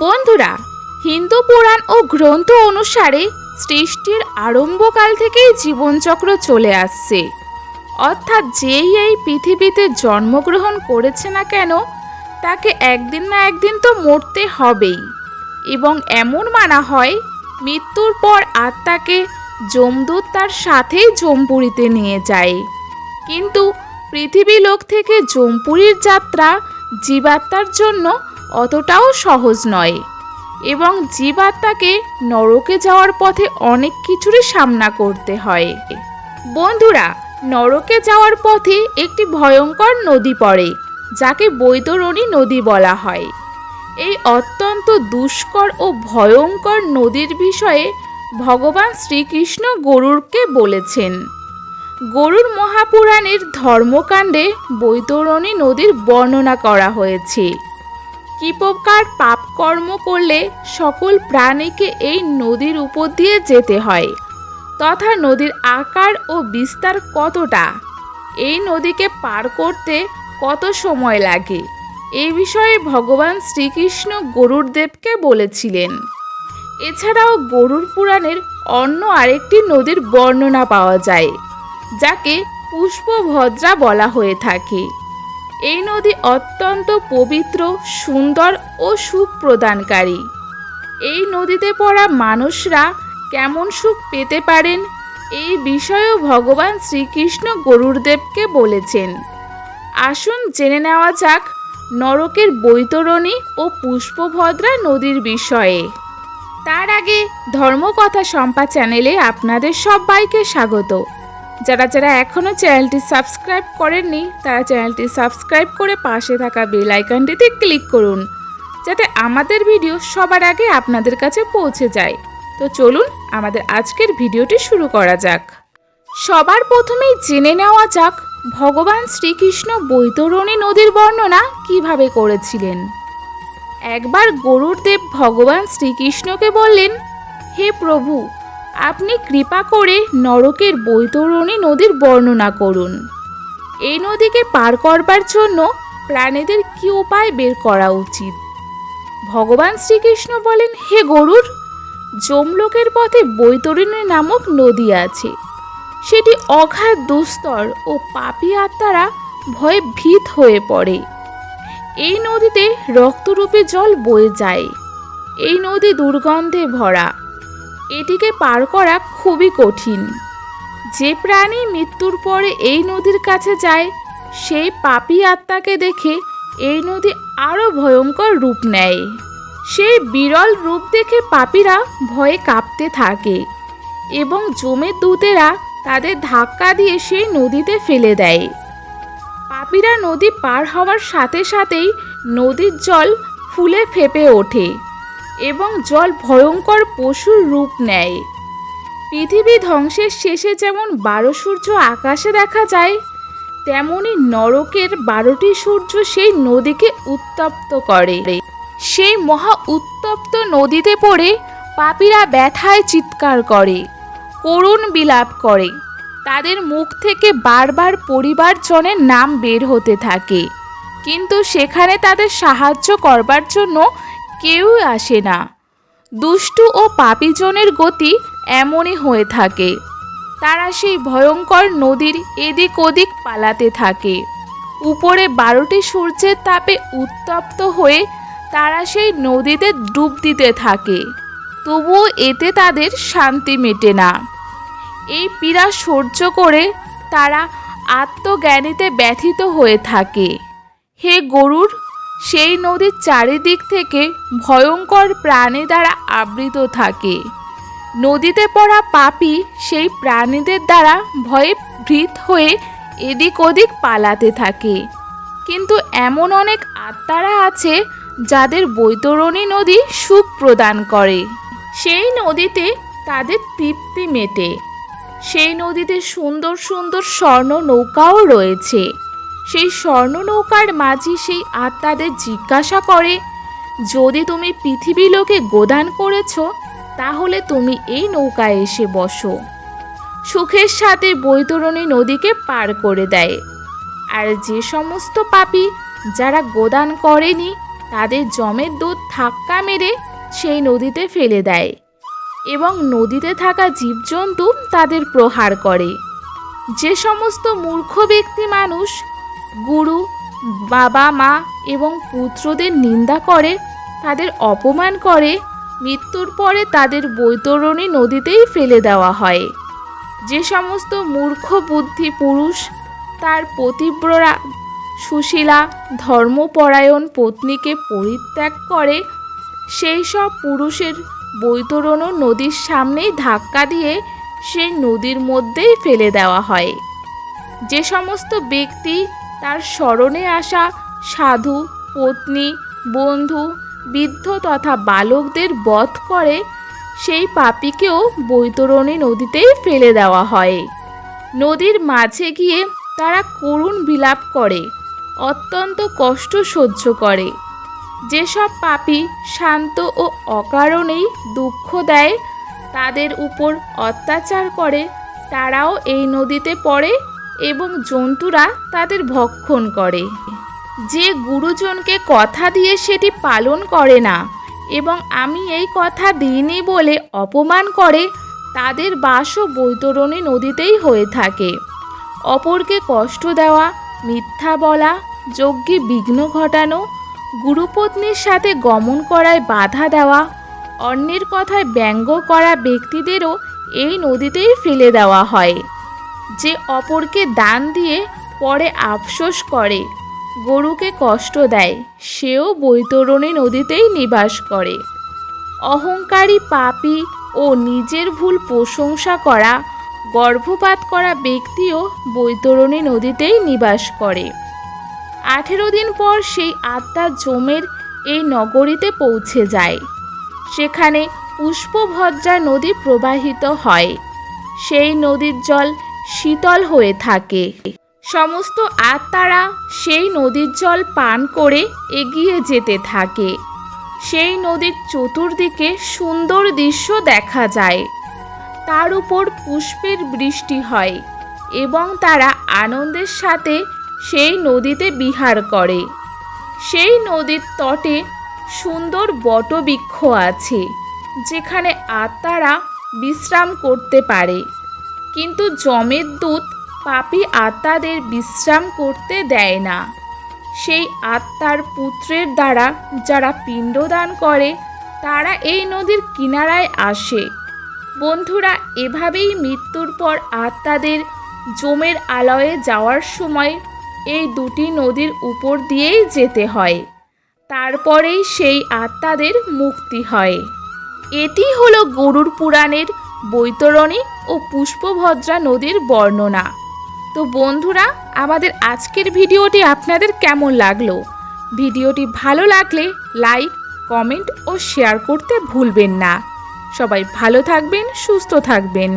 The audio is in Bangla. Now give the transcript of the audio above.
বন্ধুরা, হিন্দু পুরাণ ও গ্রন্থ অনুসারে সৃষ্টির আরম্ভকাল থেকেই জীবনচক্র চলে আসছে। অর্থাৎ যেই এই পৃথিবীতে জন্মগ্রহণ করেছে না কেন, তাকে একদিন না একদিন তো মরতে হবেই। এবং এমন মানা হয়, মৃত্যুর পর আত্মাকে যমদূত তার সাথেই জমপুরিতে নিয়ে যায়। কিন্তু পৃথিবী লোক থেকে জমপুরির যাত্রা জীবাত্মার জন্য অতটাও সহজ নয়। এবং জীবাত্মাকে নরকে যাওয়ার পথে অনেক কিছুরই সামনা করতে হয়। বন্ধুরা, নরকে যাওয়ার পথে একটি ভয়ঙ্কর নদী পড়ে, যাকে বৈতরণী নদী বলা হয়। এই অত্যন্ত দুষ্কর ও ভয়ঙ্কর নদীর বিষয়ে ভগবান শ্রীকৃষ্ণ গরুরকে বলেছেন। গরুর মহাপুরাণের ধর্মকাণ্ডে বৈতরণী নদীর বর্ণনা করা হয়েছে। কি প্রকার পাপকর্ম করলে সকল প্রাণীকে এই নদীর উপর দিয়ে যেতে হয়। তথা নদীর আকার ও বিস্তার কতটা? এই নদীকে পার করতে কত সময় লাগে? এই বিষয়ে ভগবান শ্রীকৃষ্ণ গরুর দেবকে বলেছিলেন। এছাড়াও গরুর পুরাণের অন্য আরেকটি নদীর বর্ণনা পাওয়া যায়, যাকে পুষ্পভদ্রা বলা হয়ে থাকে। এই নদী অত্যন্ত পবিত্র, সুন্দর ও সুখ প্রদানকারী এই নদীতে পড়া মানুষরা কেমন সুখ পেতে পারেন, এই বিষয়েও ভগবান শ্রীকৃষ্ণ গরুরদেবকে বলেছেন। আসুন জেনে নেওয়া যাক নরকের বৈতরণী ও পুষ্পভদ্রা নদীর বিষয়ে। তার আগে ধর্মকথা সম্পা চ্যানেলে আপনাদের সবাইকে স্বাগত। যারা যারা এখনও চ্যানেলটি সাবস্ক্রাইব করেননি, তারা চ্যানেলটি সাবস্ক্রাইব করে পাশে থাকা বেল আইকনটিতে ক্লিক করুন, যাতে আমাদের ভিডিও সবার আগে আপনাদের কাছে পৌঁছে যায়। তো চলুন আমাদের আজকের ভিডিওটি শুরু করা যাক। সবার প্রথমেই জেনে নেওয়া যাক, ভগবান শ্রীকৃষ্ণ বৈতরণী নদীর বর্ণনা কীভাবে করেছিলেন। একবার গরুর দেব ভগবান শ্রীকৃষ্ণকে বললেন, হে প্রভু আপনি কৃপা করে নরকের বৈতরণী নদীর বর্ণনা করুন। এই নদীকে পার করবার জন্য প্রাণীদের কি উপায় বের করা উচিত? ভগবান শ্রীকৃষ্ণ বলেন, হে গরুর, যমলোকের পথে বৈতরণী নামক নদী আছে। সেটি অগাধ দুস্তর ও পাপী আত্মারা ভয়ে ভীত হয়ে পড়ে। এই নদীতে রক্তরূপে জল বয়ে যায়। এই নদী দুর্গন্ধে ভরা। এটিকে পার করা খুবই কঠিন। যে প্রাণী মৃত্যুর পরে এই নদীর কাছে যায়, সেই পাপী আত্মাকে দেখে এই নদী আরও ভয়ঙ্কর রূপ নেয়। সেই বিরল রূপ দেখে পাপিরা ভয়ে কাঁপতে থাকে এবং জমের দূতেরা তাদের ধাক্কা দিয়ে সেই নদীতে ফেলে দেয়। পাপিরা নদী পার হওয়ার সাথে সাথেই নদীর জল ফুলে ফেপে ওঠে। এবং জল ভয়ঙ্কর পশুর রূপ নেয়। পৃথিবী ধ্বংসের শেষে যেমন বারো সূর্য আকাশে দেখা যায়, তেমনি নরকের বারোটি সূর্য সেই নদীকে উত্তপ্ত করে। সেই মহা উত্তপ্ত নদীতে পড়ে পাপীরা ব্যথায় চিৎকার করে, করুণ বিলাপ করে। তাদের মুখ থেকে বারবার পরিবারজনের নাম বের হতে থাকে। কিন্তু সেখানে তাদের সাহায্য করবার জন্য কেউই আসে না। দুষ্টু ও পাপীজনের গতি এমনই হয়ে থাকে। তারা সেই ভয়ঙ্কর নদীর এদিক ওদিক পালাতে থাকে। উপরে বারোটি সূর্যের তাপে উত্তপ্ত হয়ে তারা সেই নদীতে ডুব দিতে থাকে। তবুও এতে তাদের শান্তি মেটে না। এই পীড়া সহ্য করে তারা আত্মজ্ঞানীতে ব্যথিত হয়ে থাকে। হে গরুর সেই নদীর চারিদিক থেকে ভয়ঙ্কর প্রাণী দ্বারা আবৃত থাকে। নদীতে পড়া পাপি সেই প্রাণীদের দ্বারা ভয়ে ভীত হয়ে এদিক ওদিক পালাতে থাকে। কিন্তু এমন অনেক আত্মারা আছে যাদের বৈতরণী নদী সুখ প্রদান করে। সেই নদীতে তাদের তৃপ্তি মেটে। সেই নদীতে সুন্দর সুন্দর স্বর্ণ নৌকাও রয়েছে। সেই স্বর্ণ নৌকার মাঝি সেই আত্মাদের জিজ্ঞাসা করে, যদি তুমি পৃথিবী লোকে গোদান করেছ, তাহলে তুমি এই নৌকায় এসে বসো। সুখের সাথে বৈতরণী নদীকে পার করে দেয়। আর যে সমস্ত পাপী যারা গোদান করেনি, তাদের জমের দুধ ধাক্কা মেরে সেই নদীতে ফেলে দেয় এবং নদীতে থাকা জীবজন্তু তাদের প্রহার করে। যে সমস্ত মূর্খ ব্যক্তি মানুষ গুরু, বাবা, মা এবং পুত্রদের নিন্দা করে, তাদের অপমান করে, মৃত্যুর পরে তাদের বৈতরণী নদীতেই ফেলে দেওয়া হয়। যে সমস্ত মূর্খ বুদ্ধি পুরুষ, তার পতিব্ররা সুশীলা, ধর্মপরায়ণ পত্নীকে পরিত্যাগ করে, সেই সব পুরুষের বৈতরণ নদীর সামনেই ধাক্কা দিয়ে সেই নদীর মধ্যেই ফেলে দেওয়া হয়। যে সমস্ত ব্যক্তি তার স্মরণে আসা সাধু, পত্নী, বন্ধু, বৃদ্ধ তথা বালকদের বধ করে সেই পাপিকেও বৈতরণী নদীতেই ফেলে দেওয়া হয়। নদীর মাঝে গিয়ে তারা করুণ বিলাপ করে, অত্যন্ত কষ্ট সহ্য করে। যেসব পাপী শান্ত ও অকারণেই দুঃখ দেয়, তাদের উপর অত্যাচার করে, তারাও এই নদীতে পড়ে এবং জন্তুরা তাদের ভক্ষণ করে। যে গুরুজনকে কথা দিয়ে সেটি পালন করে না, এবং আমি এই কথা দিইনি বলে অপমান করে, তাদের বাসও বৈতরণী নদীতেই হয়ে থাকে। অপরকে কষ্ট দেওয়া, মিথ্যা বলা, যজ্ঞে বিঘ্ন ঘটানো, গুরুপত্নীর সাথে গমন করায় বাধা দেওয়া, অন্যের কথায় ব্যঙ্গ করা ব্যক্তিদেরও এই নদীতেই ফেলে দেওয়া হয়। যে অপরকে দান দিয়ে পরে আফসোস করে, গরুকে কষ্ট দেয়, সেও বৈতরণী নদীতেই নিবাস করে। অহংকারী পাপি ও নিজের ভুল প্রশংসা করা, গর্ভপাত করা ব্যক্তিও বৈতরণী নদীতেই নিবাস করে। আঠেরো দিন পর সেই আত্মা জমের এই নগরীতে পৌঁছে যায়। সেখানে পুষ্পভদ্রা নদী প্রবাহিত হয়। সেই নদীর জল শীতল হয়ে থাকে। সমস্ত আত্মারা সেই নদীর জল পান করে এগিয়ে যেতে থাকে। সেই নদীর চতুর্দিকে সুন্দর দৃশ্য দেখা যায়। তার উপর পুষ্পের বৃষ্টি হয় এবং তারা আনন্দের সাথে সেই নদীতে বিহার করে। সেই নদীর তটে সুন্দর বটবৃক্ষ আছে, যেখানে আত্মারা বিশ্রাম করতে পারে। কিন্তু জমের দুধ পাপী আত্মাদের বিশ্রাম করতে দেয় না। সেই আত্মার পুত্রের দ্বারা যারা পিণ্ডদান করে, তারা এই নদীর কিনারায় আসে। বন্ধুরা, এভাবেই মৃত্যুর পর আত্মাদের জমের আলয়ে যাওয়ার সময় এই দুটি নদীর উপর দিয়েই যেতে হয়। তারপরেই সেই আত্মাদের মুক্তি হয়। এটি হলো গরুর পুরাণের বৈতরণী ও পুষ্পভদ্রা নদীর বর্ণনা। তো বন্ধুরা, আমাদের আজকের ভিডিওটি আপনাদের কেমন লাগল? ভিডিওটি ভালো লাগলে লাইক, কমেন্ট ও শেয়ার করতে ভুলবেন না। সবাই ভালো থাকবেন, সুস্থ থাকবেন।